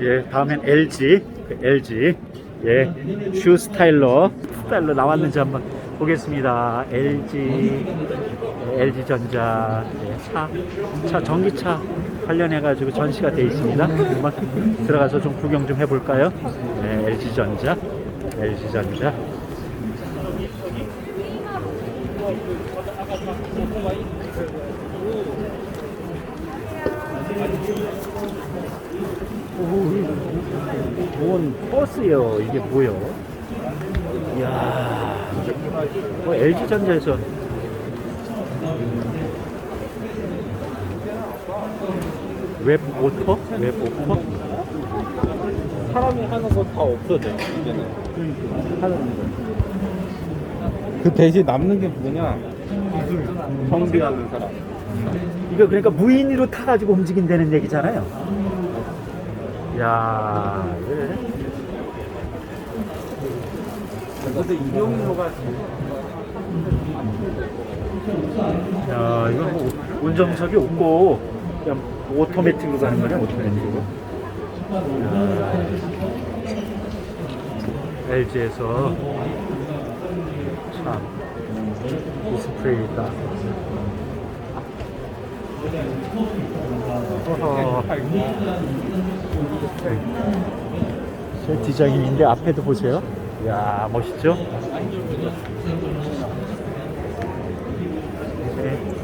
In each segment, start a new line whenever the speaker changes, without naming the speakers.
예, 다음엔 LG, 그 LG, 예, 슈 스타일러, 스타일러 나왔는지 한번 보겠습니다. LG, LG 전자, 예, 차, 차 전기차 관련해가지고 전시가 되어 있습니다. 한번 들어가서 좀 구경 좀 해볼까요? 네, LG 전자, LG 전자. 뭔 버스요? 이게 뭐요? 이야, 뭐 LG 전자에서 웹 오토? 웹 오토?
사람이 하는 거 다 없어져 이제는
하는 거.
그 대신 남는 게 뭐냐 기술 정비하는 사람
이거 그러니까 무인으로 타가지고 움직인다는 얘기잖아요. 야, 예.
근데 이용료가
야, 이거 뭐 운전석이 없고 그냥 오토매틱으로 가는 거냐, 오토매틱으로. LG에서 참 디스플레이다. 제 디자인인데 앞에도 보세요. 이야 멋있죠? 네.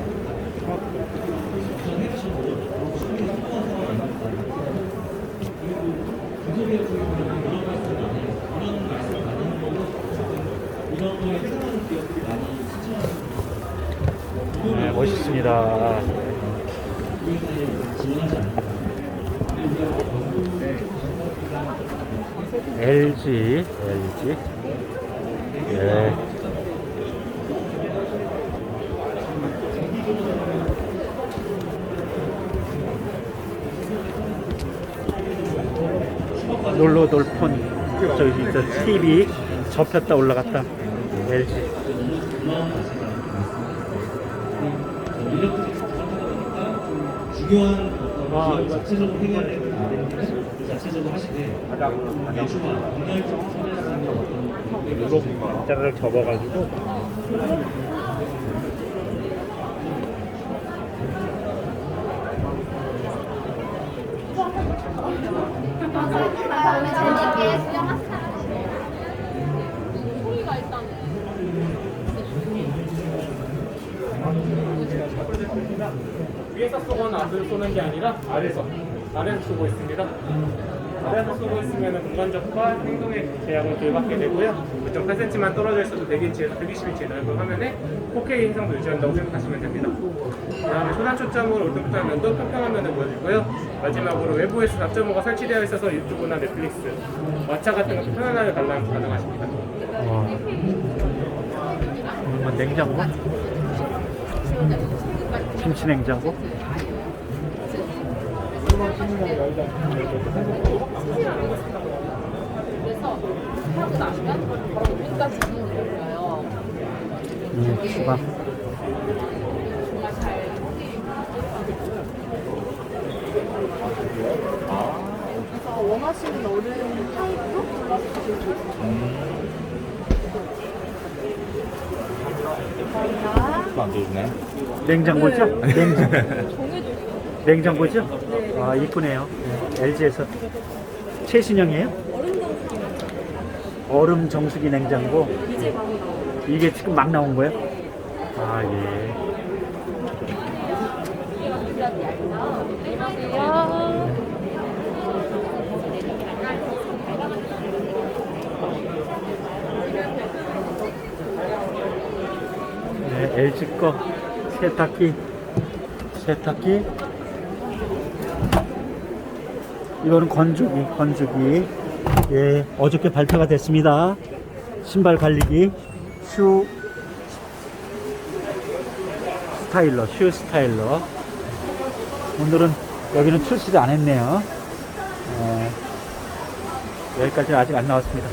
네, 멋있습니다. LG, LG. 예. 놀러 돌폰 저기 저 TV 접혔다 올라갔다 LG.
중요한 와, 자체적으로 해결해야 되는 문제를 자체적으로 하시되 예수와 분열적
자를 접어가지고
위에서 쏘거나 앞에서 쏘는 게 아니라 아래서 아래서 쏘고 있습니다. 아래서 쏘고 있으면 공간적과 행동의 제약을 덜 받게 되고요. 9.8cm만 떨어져 있어도 100인치에서 120인치 넓은 화면에 4K 해상도 유지한다고 생각하시면 됩니다. 그 다음에 소단 초점으로 울퉁불퉁한 면도 평평한 면을 보여주고요. 마지막으로 외부에서 4.5가 설치되어 있어서 유튜브나 넷플릭스, 왓챠 같은 것도 편안하게 관람 가능하십니다.
어. 뭐 냉장고? 김치 냉장고? 음,
그래서 원하시는 얼음 타입도 골라주시면 좋겠어요.
안 되네
냉장고죠? 냉장,
종이도 있어요.
냉장고죠? 아, 이쁘네요. LG에서. 최신형이에요? 얼음 정수기 냉장고. 이게 지금 막 나온 거예요? 아, 예.
안녕하세요.
네, LG 거 세탁기, 세탁기. 이거는 건조기, 건조기. 예, 어저께 발표가 됐습니다. 신발 갈리기, 슈 스타일러, 슈 스타일러. 오늘은 여기는 출시를 안 했네요. 예, 여기까지는 아직 안 나왔습니다.